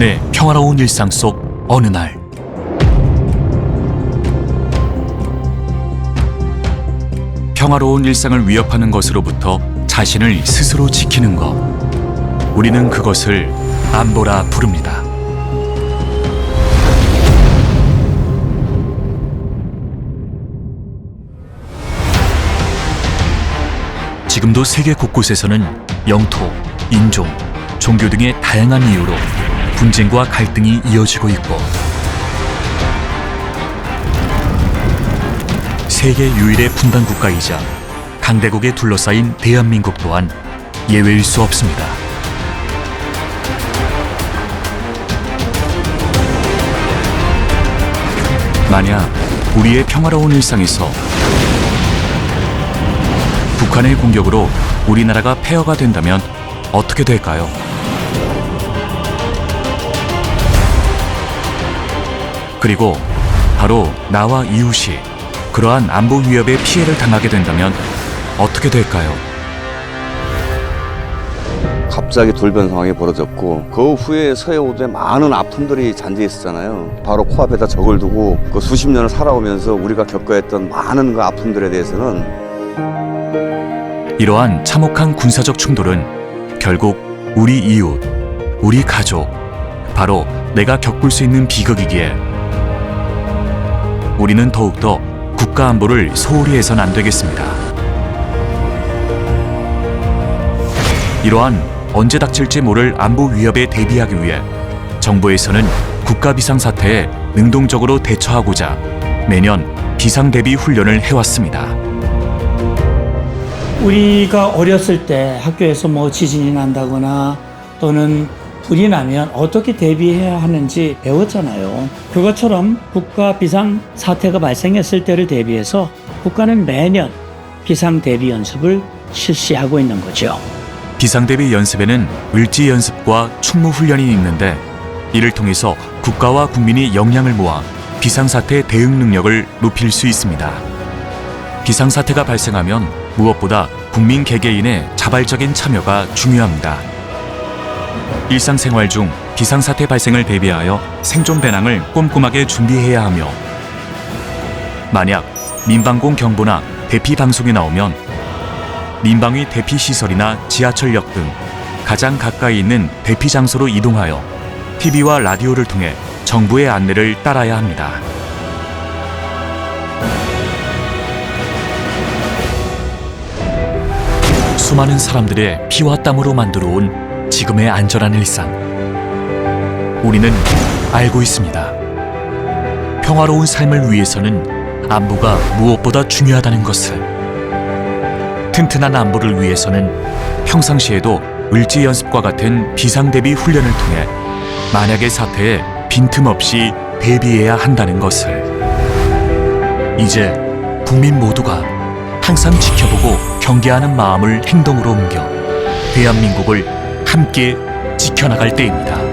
당신의 평화로운 일상 속 어느 날 평화로운 일상을 위협하는 것으로부터 자신을 스스로 지키는 것 우리는 그것을 안보라 부릅니다. 지금도 세계 곳곳에서는 영토, 인종, 종교 등의 다양한 이유로 분쟁과 갈등이 이어지고 있고 세계 유일의 분단 국가이자 강대국에 둘러싸인 대한민국 또한 예외일 수 없습니다. 만약 우리의 평화로운 일상에서 북한의 공격으로 우리나라가 폐허가 된다면 어떻게 될까요? 그리고 바로 나와 이웃이 그러한 안보 위협에 피해를 당하게 된다면 어떻게 될까요? 갑자기 돌변 상황이 벌어졌고 그 후에 서해오도에 많은 아픔들이 잔재 있었잖아요. 바로 코앞에다 적을 두고 그 수십 년을 살아오면서 우리가 겪어야 했던 많은 그 아픔들에 대해서는 이러한 참혹한 군사적 충돌은 결국 우리 이웃, 우리 가족, 바로 내가 겪을 수 있는 비극이기에 우리는 더욱더 국가 안보를 소홀히 해선 안 되겠습니다. 이러한 언제 닥칠지 모를 안보 위협에 대비하기 위해 정부에서는 국가 비상 사태에 능동적으로 대처하고자 매년 비상 대비 훈련을 해왔습니다. 우리가 어렸을 때 학교에서 뭐 지진이 난다거나 또는 불이 나면 어떻게 대비해야 하는지 배웠잖아요. 그것처럼 국가 비상 사태가 발생했을 때를 대비해서 국가는 매년 비상 대비 연습을 실시하고 있는 거죠. 비상 대비 연습에는 을지 연습과 충무 훈련이 있는데 이를 통해서 국가와 국민이 역량을 모아 비상 사태 대응 능력을 높일 수 있습니다. 비상 사태가 발생하면 무엇보다 국민 개개인의 자발적인 참여가 중요합니다. 일상생활 중 비상사태 발생을 대비하여 생존 배낭을 꼼꼼하게 준비해야 하며 만약 민방공 경보나 대피 방송이 나오면 민방위 대피 시설이나 지하철역 등 가장 가까이 있는 대피 장소로 이동하여 TV와 라디오를 통해 정부의 안내를 따라야 합니다. 수많은 사람들의 피와 땀으로 만들어 온 지금의 안전한 일상. 우리는 알고 있습니다. 평화로운 삶을 위해서는 안보가 무엇보다 중요하다는 것을. 튼튼한 안보를 위해서는 평상시에도 을지 연습과 같은 비상 대비 훈련을 통해 만약의 사태에 빈틈없이 대비해야 한다는 것을 이제 국민 모두가 항상 지켜보고 경계하는 마음을 행동으로 옮겨 대한민국을 함께 지켜나갈 때입니다.